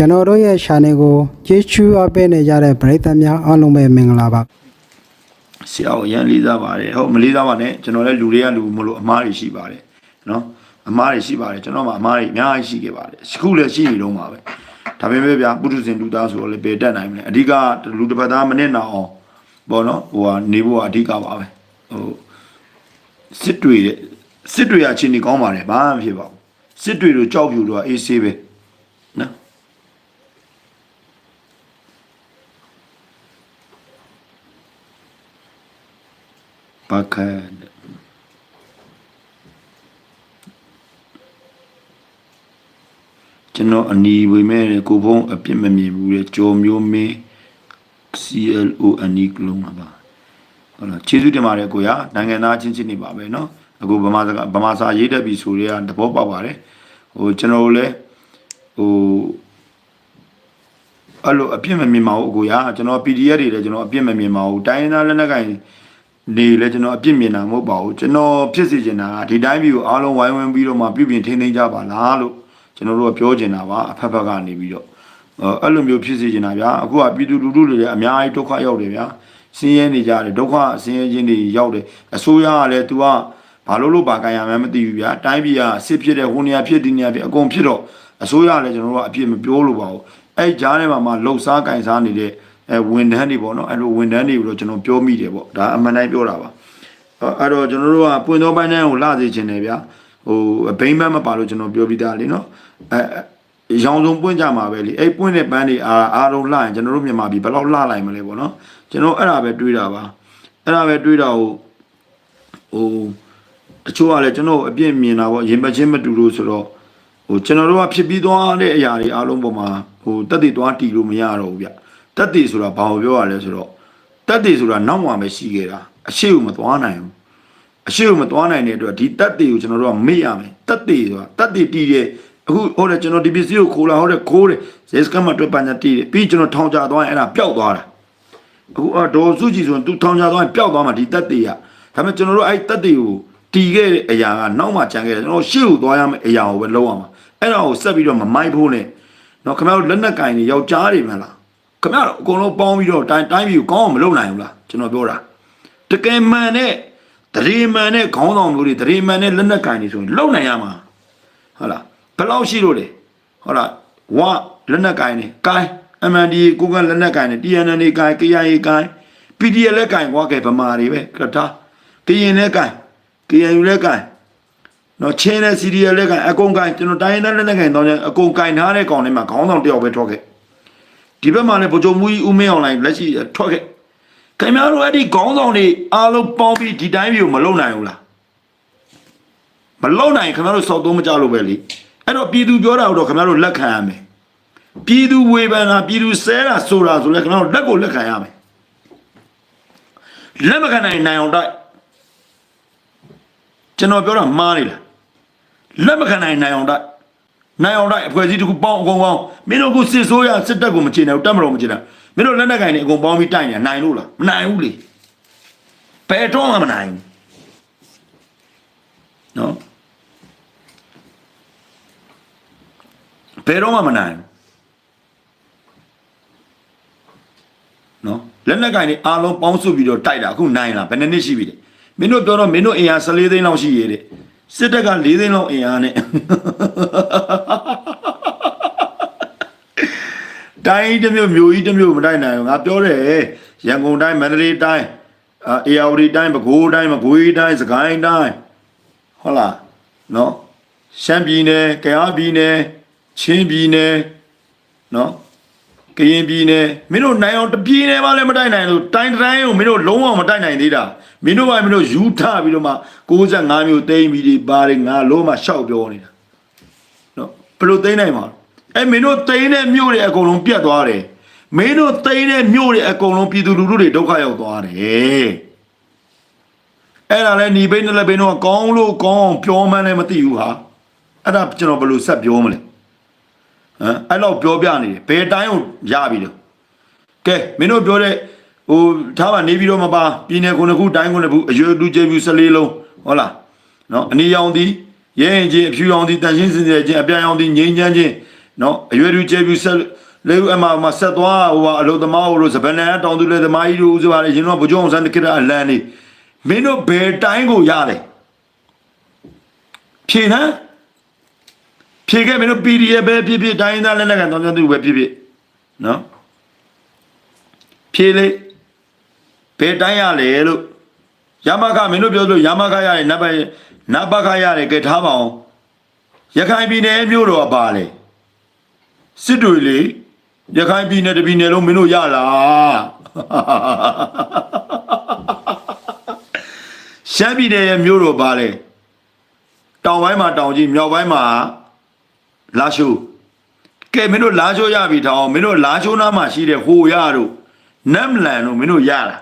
ကျွန်တော်တို့ရဲ့ channel ကိုကြည့်ချူအပ်ပေးနေကြတဲ့ပရိသတ်များအားလုံးပဲမင်္ဂလာပါဆရာကိုအရင်လေးစားပါတယ်ဟုတ်မလေးစားပါနဲ့ကျွန်တော်လည်းလူတွေကလူမလို့အမားတွေရှိပါတယ်နော်အမားတွေရှိပါတယ်ကျွန်တော်မှအမားတွေအများကြီးရှိခဲ့ပါတယ်အခုလည်းရှိနေတော့မှာပဲဒါပေမဲ့ဗျာပုထုဇဉ်လူသားဆိုတော့လည်းပေတက်နိုင်မလဲအဓိကလူတစ်ပတ်သားမနစ်နာအောင်ဘောနော်ဟိုကနေဖို့ကအဓိကပါပဲဟိုစစ်တွေတဲ့စစ်တွေအချင်းကြီးကောင်းပါတယ်ဘာမှမဖြစ်ပါဘူးစစ်တွေတို့ကြောက်ပြူတော့အေးဆေးပဲနော် ဘာခန်ကျွန်တော်အနီဝေမဲ့ကိုဖုံးအပြစ်မမြင်ဘူးလေကြော်မျိုးမင်း CLO အနီကလုံးပါပါဟုတ်လားကျေးဇူးတင်ပါတယ်ကိုရနိုင်ငံသားချင်းချင်းနေပါပဲเนาะအခုဗမာစကားဗမာစာရေးတတ်ပြီဆိုရဲတဘောပေါက်ပါတယ်ဟိုကျွန်တော်တို့လည်းဟိုအဲ့လိုအပြစ်မမြင်ပါဘူးအကိုရကျွန်တော် PDF တွေလည်းကျွန်တော်အပြစ်မမြင်ပါဘူးတိုင်းရင်းသားလက်နက်ကိုင် နေလဲကျွန်တော်အပြစ်မြင်တာမဟုတ်ပါဘူးကျွန်တော်ဖြစ်စီချင်တာကဒီတိုင်းပြည်ကိုအားလုံးဝိုင်းဝန်းပြီးတော့မှပြုပြင်ထိန်းသိမ်းကြပါလားလို့ကျွန်တော်တို့ကပြောချင်တာပါအဖက်ဖက်ကနေပြီးတော့အဲ့လိုမျိုးဖြစ်စီချင်တာဗျာအခုကပြည်သူလူထုတွေလည်းအများကြီးဒုက္ခရောက်တယ်ဗျာဆင်းရဲနေကြတယ်ဒုက္ခဆင်းရဲခြင်းတွေရောက်တယ်အစိုးရကလည်း तू ကဘာလို့လို့ပါကြရမှန်းမသိဘူးဗျာတိုင်းပြည်ကစစ်ဖြစ်တဲ့ဟိုနေရာဖြစ်ဒီနေရာဖြစ်အကုန်ဖြစ်တော့အစိုးရကလည်းကျွန်တော်တို့ကအပြစ်မပြောလို့ပါဘူးအဲ့ကြားထဲမှာမှလှုပ်ရှားကင်စားနေတဲ့ အဲဝန်ထမ်းတွေပေါ့နော်အဲ့လိုဝန်ထမ်းတွေပြီးတော့ကျွန်တော်ပြောမိတယ်ပေါ့ဒါအမှန်တိုင်းပြောတာပါအဲ့တော့ကျွန်တော်တို့ကပွင့်သောပိုင်းတိုင်းကိုလှစေခြင်းတယ်ဗျာဟိုအဘိမ့်ဘက်မပါလို့ကျွန်တော်ပြောပြီးသားလေနော်အဲအဲရောင်စုံပွင့်ကြမှာပဲလေအဲ့ပွင့်တဲ့ပန်းတွေအားအားလုံးလှရင်ကျွန်တော်တို့မြန်မာပြည်ဘယ်လောက်လှလိုက်မလဲပေါ့နော်ကျွန်တော်အဲ့ဒါပဲတွေးတာပါအဲ့ဒါပဲတွေးတာဟိုဟိုတချို့ကလည်းကျွန်တော်အပြစ်မြင်တာပေါ့ရင်ပတ်ချင်းမတူလို့ဆိုတော့ဟိုကျွန်တော်တို့ကဖြစ်ပြီးသွားတဲ့အရာတွေအားလုံးပေါ်မှာဟိုတက်တည်သွားတီလို့မရတော့ဘူးဗျ တက်တည်ဆိုတာဘာကိုပြောရလဲဆိုတော့တက်တည်ဆိုတာနောက်မှပဲရှိခဲ့တာအရှိကိုမသွားနိုင်ဘူးအရှိကိုမသွားနိုင်တဲ့အတွက်ဒီတက်တွေကိုကျွန်တော်တို့ကမေ့ရမယ်တက်တွေဆိုတာတက်တွေတီးတယ်အခုဟိုတယ်ကျွန်တော်ဒီပစ္စည်းကိုခိုးလာဟိုတယ်ခိုးတယ်ဇက်စကမတွေ့ပညာတီးတယ်ပြီးကျွန်တော်ထောင်ချသွားရင်အဲ့ဒါပျောက်သွားတာအခုအဒေါ်စုကြည်ဆိုရင် तू ထောင်ချသွားရင်ပျောက်သွားမှာဒီတက်တွေကဒါပေမဲ့ကျွန်တော်တို့အဲ့တက်တွေကိုတီးခဲ့တဲ့အရာကနောက်မှကြံခဲ့တယ်ကျွန်တော်ရှေ့ကိုသွားရမယ့်အရာကိုပဲလုပ်ရမှာအဲ့ဒါကိုဆက်ပြီးတော့မမိုက်ဖို့နဲ့နော်ခင်ဗျားတို့လက်နက်ကင်တွေယောက်ျားတွေမှလား ခင်ဗျားတို့အကုန်လုံးပေါင်းပြီးတော့တိုင်းတိုင်းပြည်ကိုကောင်းအောင်မလုပ်နိုင်ဘူးလားကျွန်တော်ပြောတာတကယ်မှန်တဲ့တရေမှန်တဲ့ခေါင်းဆောင်မျိုးတွေတရေမှန်တဲ့လက်နက်ကင်တွေဆိုရင်လုံနိုင်ရမှာဟုတ်လားဘယ်လောက်ရှိလို့လဲဟုတ်လားဝလက်နက်ကင်တွေကိုင် MND ကိုကလက်နက်ကင်တွေ TNN တွေကိုင် KIA ကိုင် PDF လက်ကင်ကွာခဲ့ဗမာတွေပဲကတာကရင်လက်ကင် KNU လက်ကင်နော်ချင်းတဲ့ CDL လက်ကင်အကုန်ကင်ကျွန်တော်တိုင်းရင်းသားလက်နက်ကင်တော့အကုန်ကင်ထားတဲ့ကောင်တွေမှာခေါင်းဆောင်တယောက်ပဲထွက်ခဲ့ ဒီဘက်မှာလည်းဗိုလ်ချုပ်မူကြီးဦးမင်းအောင်လိုင်းလက်ရှိထွက်ခဲ့ခင်ဗျားတို့အဲ့ဒီခေါင်းဆောင်တွေအားလုံးပေါင်းပြီးဒီတိုင်းမျိုးမလုံနိုင်ဘူးလားမလုံနိုင်ခင်ဗျားတို့စောက်သုံးမကြလို့ပဲလေအဲ့တော့ပြည်သူပြောတာတော့ခင်ဗျားတို့လက်ခံရမယ်ပြည်သူဝေဖန်တာပြည်သူဆဲတာဆိုတာဆိုလဲခင်ဗျားတို့လက်ကိုလက်ခံရမယ်လက်မခံနိုင်နိုင်အောင်တိုက်ကျွန်တော်ပြောတာမှားနေလားလက်မခံနိုင်နိုင်အောင်တိုက် နိုင်အောင်တိုက်အဖွဲ့အစည်းတစ်ခုပေါင်းအကုန်ပေါင်းမင်းတို့ကစစ်ဆိုးရစစ်တပ်ကိုမချေနိုင်ဘူးတပ်မတော်မချေနိုင်မင်းတို့လက်နက်ကင်တွေအကုန်ပေါင်းပြီးတိုက်နေနိုင်လို့လားမနိုင်ဘူးလေဘယ်တော့မှမနိုင်ဘူးနော်ဘယ်တော့မှမနိုင်ဘူးနော်လက်နက်ကင်တွေအားလုံးပေါင်းစုပြီးတော့တိုက်တာအခုနိုင်လားဘယ်နှစ်နှစ်ရှိပြီလဲမင်းတို့ပြောတော့မင်းတို့အင်အား14သိန်းလောက်ရှိရဲ့တဲ့ စစ်တပ်က4သိန်းလောက်အင်အားနဲ့တိုင်းတစ်မျိုးမျိုးကြီးတစ်မျိုးမတိုက်နိုင်ဘူးငါပြောတယ်ရန်ကုန်တိုင်းမန္တလေးတိုင်းအာအေရဝတီတိုင်းပဲခူးတိုင်းမကွေးတိုင်းစကိုင်းတိုင်းဟုတ်လားနော်ရှမ်းပြည်နယ်ကယားပြည်နယ်ချင်းပြည်နယ်နော်ကရင်ပြည်နယ်မင်းတို့နိုင်အောင်တပြည်နယ်မှလည်းမတိုက်နိုင်လို့တိုင်းတိုင်းကိုမင်းတို့လုံးဝမတိုက်နိုင်သေးတာ မင်းတို့ကမင်းတို့ယူထပြီးတော့မှ65မျိုးသိမ်းပြီးဒီပါတယ်ငါလုံးမရှောက်ပြောနေတာနော်ဘယ်လိုသိမ်းနိုင်မှာလဲအဲမင်းတို့တိန်းတဲ့မြို့တွေအကုန်လုံးပြတ်သွားတယ်မင်းတို့တိန်းတဲ့မြို့တွေအကုန်လုံးပြည်သူလူထုတွေဒုက္ခရောက်သွားတယ်အဲ့ဒါလဲหนีဘိန်းနဲ့လည်းဘိန်းတော့ကောင်းလို့ကောင်းအောင်ပြောမှန်းလည်းမသိဘူးဟာအဲ့ဒါကျွန်တော်ဘယ်လိုဆက်ပြောမလဲဟမ်အဲ့တော့ပြောပြနေတယ်ဘယ်တိုင်းကိုရပြီလို့ကဲမင်းတို့ပြောတဲ့ ဟိုထားပါနေပြီးတော့မပါပြည်နယ်ခုနှစ်ခုတိုင်းခုနှစ်ခုအရွယ်လူကျေပြူ14လုံးဟုတ်လားနော်အနီရောင်သည်ရဲရင်ချင်းအဖြူရောင်သည်တန်ရှင်းစင်ကြယ်ချင်းအပြာရောင်သည်ငိမ့်ချမ်းချင်းနော်အရွယ်သူကျေပြူဆက်လေအမမဆက်သွားဟိုအလုသမားဟိုလိုစပနန်တောင်သူလေသမားကြီးတို့ဥစ္စာလေကျွန်တော်ဗကြုံအောင်စံကိရအလန်နေမင်းတို့ဘယ်တိုင်းကိုရတယ်ဖြေဟမ်ဖြေခဲ့မင်းတို့ PDF ပဲဖြစ်ဖြစ်တိုင်းသားလက်လက်ကန်တောင်ကျသူပဲဖြစ်ဖြစ်နော်ဖြေလေ ဘယ်တိုင်းရလဲလို့ရမခမင်းတို့ပြောလို့ရမခရတယ်နတ်ပဲနတ်ဘခရတယ်ကဲထားပါအောင်ရခိုင်ပြည်နယ်မြို့တော်ကပါလေစစ်တွေလေရခိုင်ပြည်နယ်တပြည်နယ်လုံးမင်းတို့ရလားရှမ်းပြည်နယ်ရဲ့မြို့တော်ပါလေတောင်ပိုင်းမှာတောင်ကြီးမြောက်ပိုင်းမှာလာရှိုးကဲမင်းတို့လာရှိုးရပြီတောင်မင်းတို့လာရှိုးနားမှာရှိတဲ့ဟိုရတို့နမ်လန်တို့မင်းတို့ရတာ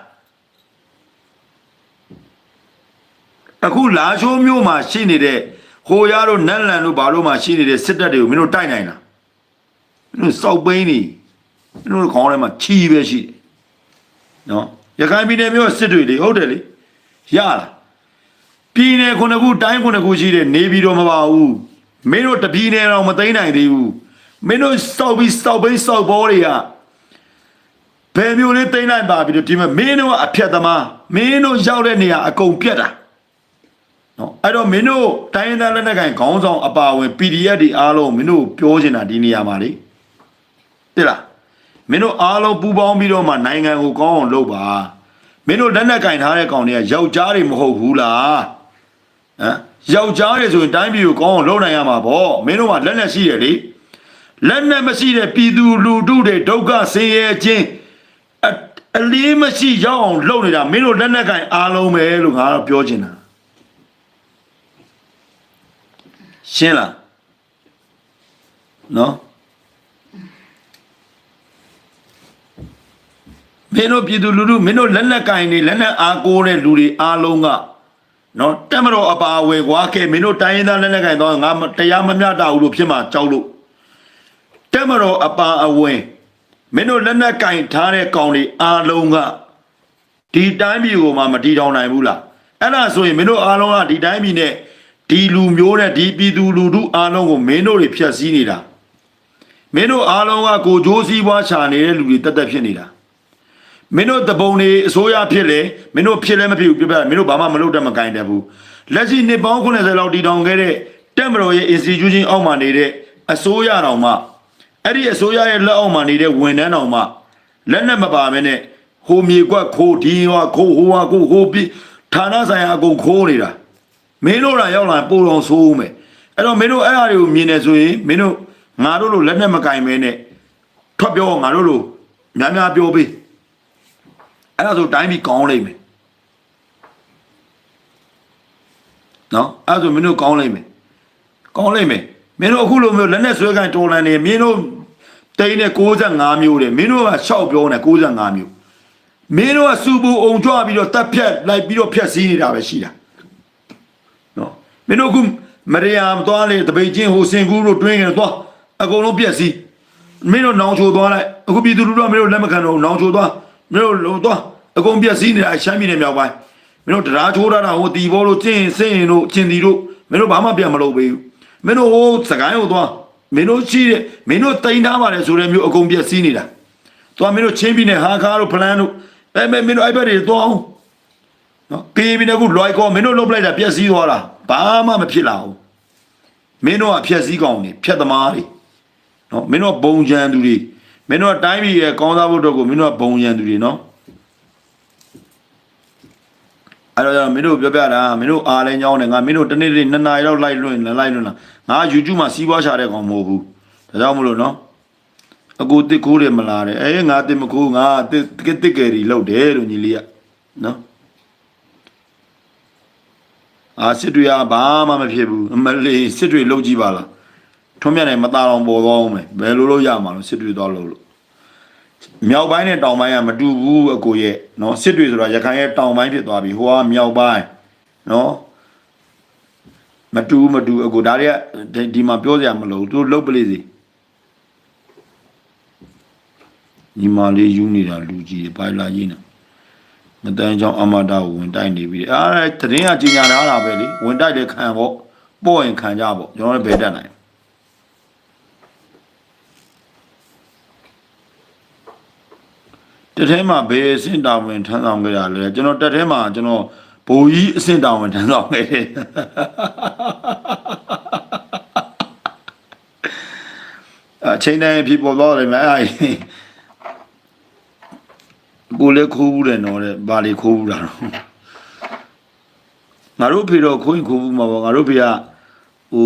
အခုလာရှိုးမြို့မှာရှိနေတဲ့ဟိုရတို့နမ်လန်တို့ဘာလို့မှရှိနေတဲ့စစ်တပ်တွေကိုမင်းတို့တိုက်နိုင်လားမင်းတို့စောက်ပိန်းနေမင်းတို့ခေါင်းထဲမှာချီပဲရှိတယ်နော်ရခိုင်ပြည်နယ်မြို့စစ်တွေလေဟုတ်တယ်လေရလားပြည်နယ်ခုနှစ်ခုတိုင်းခုနှစ်ခုရှိတယ်နေပြည်တော်မပါဘူးမင်းတို့တပြည်နယ်တော့မသိမ်းနိုင်သေးဘူးမင်းတို့စောက်ပြီးစောက်ပြီးစောက်ဘောတွေကဘယ်မျိုးလေးသိမ်းနိုင်ပါပြီလို့ဒီမှာမင်းတို့ကအဖြတ်သမားမင်းတို့ရောက်တဲ့နေရာအကုန်ပြတ်တာ နော်အဲ့တော့မင်းတို့တိုင်းရင်းသားလက်နက်ကိုင်ခေါင်းဆောင်အပါအဝင် PDF တွေအားလုံးမင်းတို့ပြောချင်တာဒီနေရာမှာလေတိလားမင်းတို့အားလုံးပူပေါင်းပြီးတော့မှနိုင်ငံကိုကောင်းအောင်လုပ်ပါမင်းတို့လက်နက်ကင်ထားတဲ့ကောင်တွေကယောက်ျားတွေမဟုတ်ဘူးလားဟမ်ယောက်ျားတွေဆိုရင်တိုင်းပြည်ကိုကောင်းအောင်လုပ်နိုင်ရမှာပေါ့မင်းတို့ကလက်နဲ့ရှိတယ်လေလက်နဲ့မရှိတဲ့ပြည်သူလူထုတွေဒုက္ခဆင်းရဲခြင်းအအလေးမရှိရောက်အောင်လုပ်နေတာမင်းတို့လက်နဲ့ကင်အားလုံးပဲလို့ငါတော့ပြောချင်တာ ရှင်းလားနော်မင်းတို့ပြည်သူလူထုမင်းတို့လက်နက်ကင်နေလက်နက်အားကိုးတဲ့လူတွေအားလုံးကနော်တက်မတော်အပါအဝယ်ကွာကဲမင်းတို့တိုင်းရင်းသားလက်နက်ကိုင်တော့ငါတရားမမျှတဘူးလို့ဖြစ်မှာကြောက်လို့တက်မတော်အပါအဝယ်မင်းတို့လက်နက်ကင်ထားတဲ့ကောင်တွေအားလုံးကဒီတိုင်းပြည်ကိုမှမတီထောင်နိုင်ဘူးလားအဲ့ဒါဆိုရင်မင်းတို့အားလုံးကဒီတိုင်းပြည်နဲ့ ဒီလူမျိုးနဲ့ဒီပြည်သူလူထုအားလုံးကိုမင်းတို့တွေဖျက်ဆီးနေတာမင်းတို့အားလုံးကကိုကြိုးစည်းပွားချနေတဲ့လူတွေတက်တက်ဖြစ်နေတာမင်းတို့တပုံနေအစိုးရဖြစ်လေမင်းတို့ဖြစ်လဲမဖြစ်ဘူးပြပြမင်းတို့ဘာမှမလုပ်တတ်မကင်တတ်ဘူးလက်ရှိနှစ်ပေါင်း90လောက်တည်ထောင်ခဲ့တဲ့တက်မတော်ရဲ့ institution အောက်မှာနေတဲ့အစိုးရတော်မှအဲ့ဒီအစိုးရရဲ့လက်အောက်မှာနေတဲ့ဝန်ထမ်းတော်မှလက်နဲ့မပါမနဲ့ဟိုမြေကွက်ခိုးဒီဟွာခိုးဟိုဟာကိုဟိုပြီးဌာနဆိုင်ရာအကုန်ခိုးနေတာ မင်းတို့လာရောက်လာပို့တော်ဆိုးမယ်အဲ့တော့မင်းတို့အဲ့အရာတွေကိုမြင်နေဆိုရင်မင်းတို့ငါတို့လိုလက်နဲ့မကင်မဲနဲ့ထွက်ပြောငါတို့လိုများများပြောပေးအဲ့ဒါဆိုတိုင်းပြီးကောင်းလိမ့်မယ်နော်အဲ့ဒါဆိုမင်းတို့ကောင်းလိမ့်မယ်ကောင်းလိမ့်မယ်မင်းတို့အခုလိုမျိုးလက်နဲ့ဆွဲကန်တော်လန်နေမင်းတို့တိန်းနဲ့65မျိုးတယ်မင်းတို့ကရှောက်ပြောနေ65မျိုးမင်းတို့ကစူပူအောင်ကြွပြီးတော့တက်ဖြတ်လိုက်ပြီးတော့ဖြတ်စည်းနေတာပဲရှိတာနော် မင်းတို့ကမရိယာမသွားလေတပိတ်ချင်းဟိုစင်ကူးတို့တွင်းကနေသွားအကုန်လုံးပြက်စီးမင်းတို့နောင်ချိုသွားလိုက်အခုပြည်သူလူထုကမင်းတို့လက်မခံတော့ဘူးနောင်ချိုသွားမင်းတို့လုံသွားအကုန်ပြက်စီးနေတာရှမ်းပြည်နယ်မြောက်ပိုင်းမင်းတို့တရားချိုးထားတာဟိုတီဘောလို့ကျင်းစင်းတို့ကျင်တီတို့မင်းတို့ဘာမှပြန်မလုပ်ပေးဘူးမင်းတို့ဟိုစကိုင်းကိုသွားမင်းတို့ရှိတဲ့မင်းတို့တိန်ထားပါတယ်ဆိုတဲ့မျိုးအကုန်ပြက်စီးနေတာသွားမင်းတို့ချင်းပြည်နယ်ဟာခါတို့ဖလန်တို့အဲမင်းတို့အဲ့ဘက်တွေသွားအောင် နော်ကေဘီနဲ့ခုလွိုက်ကောမင်းတို့လုတ်ပလိုက်တာပြက်စီးသွားတာဘာမှမဖြစ်လာဘူးမင်းတို့ကဖြက်စီးကောင်နေဖြက်သမားတွေနော်မင်းတို့ကဘုံချန်သူတွေမင်းတို့ကတိုင်းပြည်ရဲ့ကောင်းစားဖို့အတွက်ကိုမင်းတို့ကဘုံချန်သူတွေနော်အဲ့တော့မင်းတို့ပြောပြတာမင်းတို့အားလဲညောင်းတယ်ငါမင်းတို့တနေ့တနေ့နှစ်နာရီလောက်လိုက်လွင့်လိုက်လွင့်လာငါ YouTube မှာစီးပွားရှာတဲ့ကောင်မဟုတ်ဘူးဒါကြောင့်မလို့နော်အကူတစ်ခိုးတယ်မလားတဲ့အဲငါတစ်မခိုးငါတစ်တစ်တစ်ကယ်ရီလောက်တယ်လို့ညီလေးကနော် အာစစ်တွေကဘာမှမဖြစ်ဘူးအမလေးစစ်တွေလုံးကြည့်ပါလားထွန်းမြတ်နဲ့မသားအောင်ပေါ်သွားအောင်မယ်ဘယ်လိုလုပ်ရမှာလဲစစ်တွေသွားလို့လို့မြောက်ပိုင်းနဲ့တောင်ပိုင်းကမတူဘူးအကိုရဲ့နော်စစ်တွေဆိုတာရခိုင်ရဲ့တောင်ပိုင်းဖြစ်သွားပြီဟိုကမြောက်ပိုင်းနော်မတူမတူအကိုဒါတွေကဒီဒီမှာပြောစရာမလိုဘူးသူလုတ်ပလေးစီညီမလေးယူနေတာလူကြီးတွေပိုင်လာကြီးနေ မတန်းကြောင့်အမတာကိုဝင်တိုက်နေပြီအဲသတင်းကကြီးညာတာလားပဲလေဝင်တိုက်တယ်ခံပေါ့ပို့ရင်ခံကြပေါ့ကျွန်တော်လည်းဘယ်တက်နိုင်တက်ထဲမှာဘယ်အဆင့်တာဝန်ထမ်းဆောင်ကြရလဲကျွန်တော်တက်ထဲမှာကျွန်တော်ဘူကြီးအဆင့်တာဝန်ထမ်းဆောင်ခဲ့တယ်အချိန်တိုင်းဖြစ်ပေါ်တော့တယ်မအဲ့ ကြီးကိုလည်းခိုးဘူးတယ်နော်တဲ့ဘာလေးခိုးဘူးတာတော့ငါတို့ဖေတော့ခိုးရင်ခိုးဘူးမှာပေါ့ငါတို့ဖေကဟို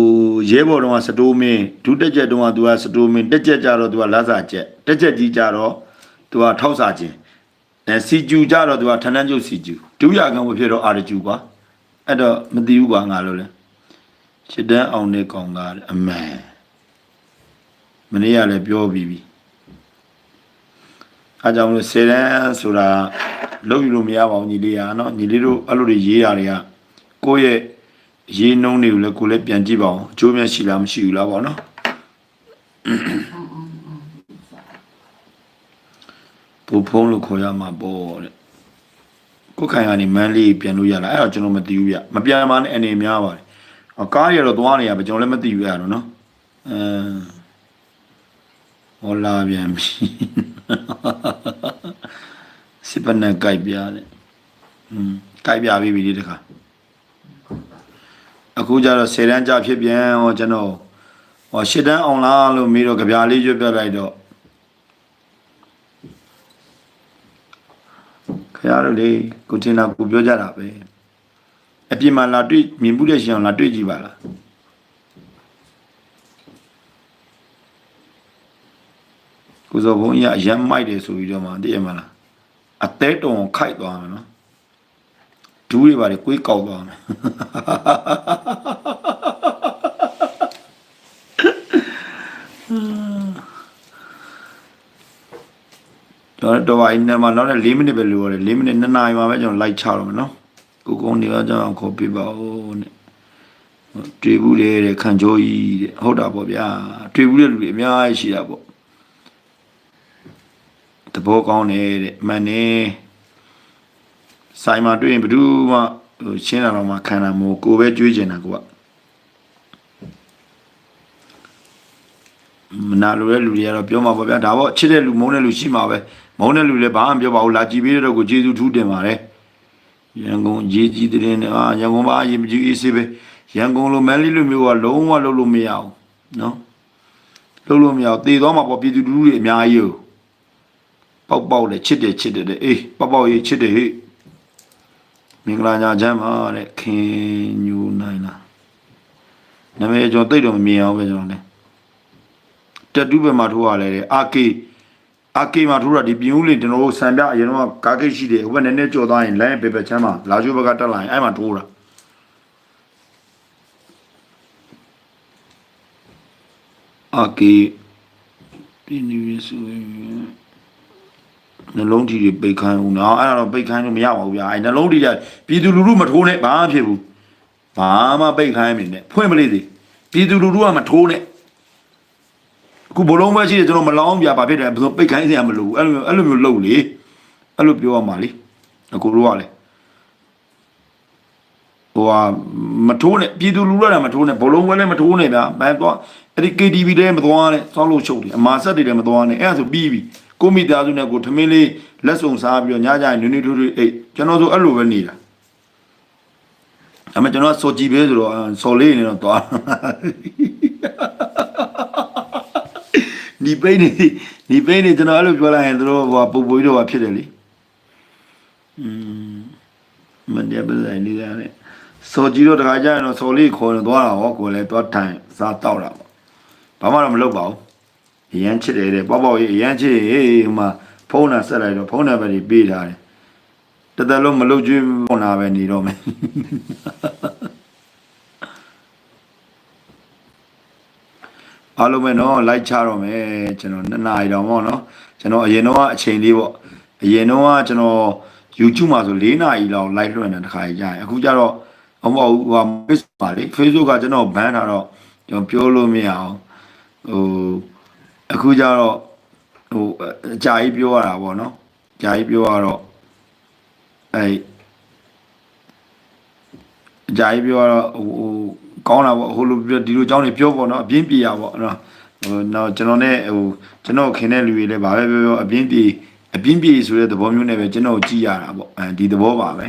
ရဲဘော်တော်ကစတိုးမင်းဒုတက်ချက်တုန်းကသူကစတိုးမင်းတက်ချက်ကြတော့သူကလာစာချက်တက်ချက်ကြီးကြတော့သူကထောက်စာချင်းအဲစီကျူကြတော့သူကထဏန်းကျုပ်စီကျူဒုရကံဝဖြစ်တော့အာရကျူကွာအဲ့တော့မသိဘူးကွာငါလို့လဲရှစ်တန်းအောင်နေကောင်ကအမှန်မနေ့ကလည်းပြောပြီးပြီ အားကြောင့်လို့စေတန်းဆိုတာလုံးယူလို့မရပါဘူးညီလေးကနော်ညီလေးတို့အဲ့လိုတွေရေးတာတွေကကိုယ့်ရဲ့ရေးနှုံးတွေကိုလည်းကိုယ်လည်းပြန်ကြည့်ပါအောင်အကျိုးများရှိလားမရှိဘူးလားပေါ့နော်ပူဖုံးလို့ခေါ်ရမှာပေါ့တဲ့ကိုယ်ခိုင်ကနေမန်းလေးပြန်လို့ရလားအဲ့တော့ကျွန်တော်မသိဘူးဗျမပြန်ပါနဲ့အနေများပါတယ်အော်ကားရတော့သွားနေရပါကျွန်တော်လည်းမသိဘူးအဲ့တော့နော်အဲဟောလာပြန်ပြီ စစ်ပနဲ့ကြိုက်ပြတယ်อืมကြိုက်ပြပြီးပြီဒီတခါအခုကျတော့10တန်းကြဖြစ်ပြန်ဟောကျွန်တော်ဟော10တန်းအောင်လားလို့မေးတော့ကြပြားလေးရွတ်ပြလိုက်တော့ခရတို့လေကိုတင်တာကိုပြောကြတာပဲအပြင်မှာလာတွေ့မြင်မှုတဲ့ရှင်အောင်လာတွေ့ကြည့်ပါလား ကိုစောဘုန်းကြီးကအရမ်းမိုက်တယ်ဆိုပြီးတော့မှသိရမလားအသေးတုံခိုက်သွားမယ်နော်ဒူးတွေပါလေကိုယ်ကောက်သွားမယ်ကျွန်တော်တော့ဘာနေမှာနောက်4မိနစ်ပဲလိုရတယ်4မိနစ်2နာရီမှာပဲကျွန်တော်လိုက်ချတော့မယ်နော်ကိုကုန်းနေတော့ကျွန်တော်ခေါ်ပြပါဦးနဲ့တွေ့ဘူးလေတဲ့ခံကြိုးကြီးတဲ့ဟုတ်တာပေါ့ဗျာတွေ့ဘူးတဲ့လူတွေအများကြီးရှိတာပေါ့တ ဘောကောင်းတယ်တဲ့အမှန်နေဆိုင်မှာတွေ့ရင်ဘယ်သူမှဟိုရှင်းတာတော့မှခံတာမို့ကိုပဲကြွေးကျင်တာကိုကမနာလိုတဲ့လူတွေကတော့ပြောမှာပေါ့ဗျာဒါပေါ့ချစ်တဲ့လူမုန်းတဲ့လူရှိမှာပဲမုန်းတဲ့လူလည်းဘာမှမပြောပါဘူးလာကြည့်ပေးတဲ့တော့ကိုကျေးဇူးထူးတင်ပါတယ်ရန်ကုန်ရေးကြီးတဲ့နေအာရန်ကုန်မှာအရင်မကြည့်အေးစေးပဲရန်ကုန်လိုမန်လေးလိုမျိုးကလုံးဝလုပ်လို့မရအောင်နော်လုပ်လို့မရအောင်တည်သွားမှာပေါ့ပြည်သူလူထုတွေအများကြီးကို ပေါက်ပေါက်တယ်ချစ်တယ်ချစ်တယ်တဲ့အေးပေါက်ပေါက်ရေးချစ်တယ်ဟေ့မင်္ဂလာညာချမ်းပါတဲ့ခင်ညူနိုင်လားနာမည်ကျွန်တော်တိတ်တော့မမြင်အောင်ပဲကျွန်တော်လည်းတက်တူးပဲမှာထိုးရလဲတဲ့အာကေအာကေမှာထိုးတာဒီပြင်ဦးလေးကျွန်တော်တို့စံပြအရင်တော့ကားကိတ်ရှိတယ်ဟိုဘက်နည်းနည်းကြော်သွားရင်လိုင်းပေပချမ်းမှာလာချိုးဘက်ကတက်လာရင်အဲ့မှာထိုးတာအာကေပြင်းနေရဆိုရင် နှလုံးထီတွေပိတ်ခိုင်းဦးနော်အဲ့ဒါတော့ပိတ်ခိုင်းလို့မရပါဘူးဗျာအဲ့နှလုံးထီတွေပြည်သူလူထုမထိုးနဲ့ဘာမှဖြစ်ဘူးဘာမှပိတ်ခိုင်းမနေနဲ့ဖွင့်မလေးသေးပြည်သူလူထုကမထိုးနဲ့အခုဘလုံးပဲရှိတယ်ကျွန်တော်မလောင်းပြဘာဖြစ်တယ်ဘယ်လိုပိတ်ခိုင်းစရာမလိုဘူးအဲ့လိုအဲ့လိုမျိုးလုပ်လေအဲ့လိုပြောရမှာလေအခုတို့ကလေဟိုဟာမထိုးနဲ့ပြည်သူလူထုကလည်းမထိုးနဲ့ဘလုံးပဲလည်းမထိုးနဲ့ဗျာဘယ်တော့အဲ့ဒီ KTV လည်းမသွားနဲ့စောင်းလို့ချုပ်တယ်အမာဆက်တွေလည်းမသွားနဲ့အဲ့ဒါဆိုပြီးပြီ ကိုမိသားစုနဲ့ကိုထမင်းလေးလက်စုံစားပြီးတော့ညကြရင်နွေးနွေးထွေးထွေးအိတ်ကျွန်တော်ဆိုအဲ့လိုပဲနေတာအမကျွန်တော်စောကြည့်ပဲဆိုတော့စောလေးနေတော့သွားဒီပိနေဒီပိနေကျွန်တော်အဲ့လိုပြောလိုက်ရင်တို့ဟိုပုပ်ပွေးတော့ဖြစ်တယ်လေอืมမန္တလေးပြည်နေတာလေစောကြည့်တော့တခါကျရင်တော့စောလေးခေါ်နေသွားတာဟောကိုလည်းသွားထိုင်စားတောက်တာပေါ့ဘာမှတော့မလုပ်ပါဘူး အရန်ချစ်တယ်တဲ့ပေါ့ပေါ့ကြီးအရန်ချစ်ဟေးဟိုမှာဖုန်းနာဆက်လိုက်တော့ဖုန်းနံပါတ်ကြီးပေးထားတယ်တသက်လုံးမလုပ်ကျွေးဖုန်းနာပဲနေတော့မယ်အားလုံးပဲနော်လိုက်ချတော့မယ်ကျွန်တော်နှစ်နာရီတော့ပေါ့နော်ကျွန်တော်အရင်တော့အချိန်လေးပေါ့အရင်တော့ကကျွန်တော် YouTube မှာဆို၄နာရီလောက် live လွှင့်တယ်တစ်ခါကြီးကြာရင်အခုကျတော့မဟုတ်ဘူးဟို Facebook ပါလေ Facebook ကကျွန်တော် ban ထားတော့ကျွန်တော်ပြောလို့မရအောင်ဟို အခုကျတော့ဟိုအကြာကြီးပြောရတာပေါ့နော်အကြာကြီးပြောရတော့အဲအကြာကြီးပြောရတော့ဟိုဟိုကောင်းတာပေါ့ဟိုလိုပြောဒီလိုအကြောင်းတွေပြောပေါ့နော်အပြင်းပြေရပေါ့နော်ဟိုတော့ကျွန်တော်နဲ့ဟိုကျွန်တော်ခင်တဲ့လူတွေလည်းဗာပဲပြောပြောအပြင်းပြေအပြင်းပြေဆိုတဲ့သဘောမျိုးနဲ့ပဲကျွန်တော်ကြည့်ရတာပေါ့အဲဒီသဘောပါပဲ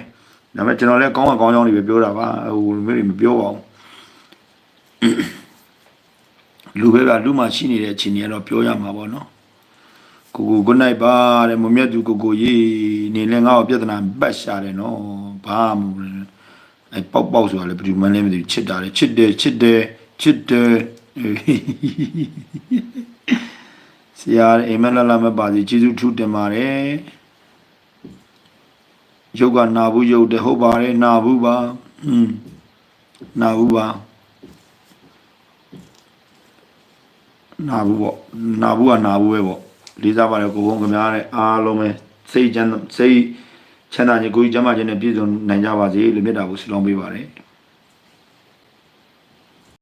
ဒါပေမဲ့ကျွန်တော်လည်းကောင်းကောင်းကောင်းကြောင်းတွေပဲပြောတာပါဟိုမျိုးတွေမပြောပါဘူး လူပဲကလူမှရှိနေတဲ့အချိန်ကြီးကတော့ပြောရမှာပေါ့နော်ကိုကို good night ပါတဲ့မမြတ်သူကိုကိုရေးနေလဲငါ့ကိုပြဿနာပတ်ရှာတယ်နော်ဘာမှမဟုတ်ဘူးအဲပေါက်ပေါက်ဆိုတာလည်းဘယ်သူမှလည်းမသိဘူးချစ်တာလေချစ်တယ်ချစ်တယ်ချစ်တယ်ဆရာအိမ်မက်လာလာမပါစီကျေးဇူးထူးတင်ပါတယ်ရုပ်ကနာဘူးရုပ်တယ်ဟုတ်ပါတယ်နာဘူးပါอืมနာဘူးပါ နာဘူးပေါ့နာဘူးကနာဘူးပဲပေါ့လေးစားပါတယ်ကိုဘုံခင်ဗျားတဲ့အားလုံးပဲစိတ်ချမ်းစိတ်ချမ်းသာခြင်းကိုယ်ကြီးကျမ်းမာခြင်းနဲ့ပြည့်စုံနိုင်ကြပါစေလို့မေတ္တာကိုဆုတောင်းပေးပါတယ်